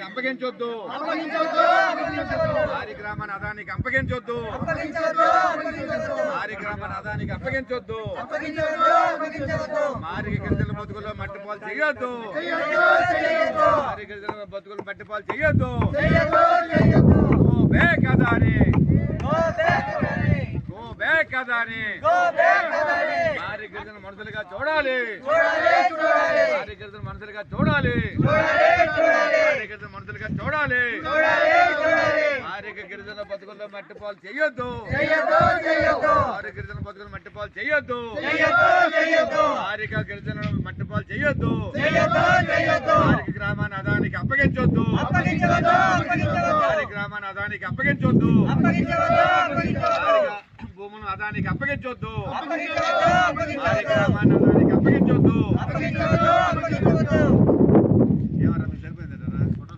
అదానికి అప్పగించొద్దు. వారి గ్రామాన్ని అదానికి అప్పగించొద్దు. వారి గ్రామాన్ని అదానికి అప్పగించొద్దు. మారికి గిరిజన బతుకుల్లో మట్టిపాలు చేయొద్దు. మారి గిరిజన బతుకులు మట్టిపాలు చేయొద్దు. Go back Adani. Go back Adani. మారి గిరిజన మనుషులుగా చూడాలి. మారి గిరిజన మనుషులుగా చూడాలి. మారి గిరిజన మనుషులుగా చూడాలి. మారి గిరిజన బతుకుల్లో మట్టిపాలు చేయొద్దు. మారి గిరిజన బతుకులు మట్టిపాలు చేయొద్దు. మారిక గిరిజన మట్టిపాలు చేయొద్దు. మారికి గ్రామాన్ని అదానికి అప్పగించొద్దు. గ్రామాన్ని అదానికి అప్పగించొద్దు. భూములను అదానికి అప్పగించొద్దు. గ్రామాన్ని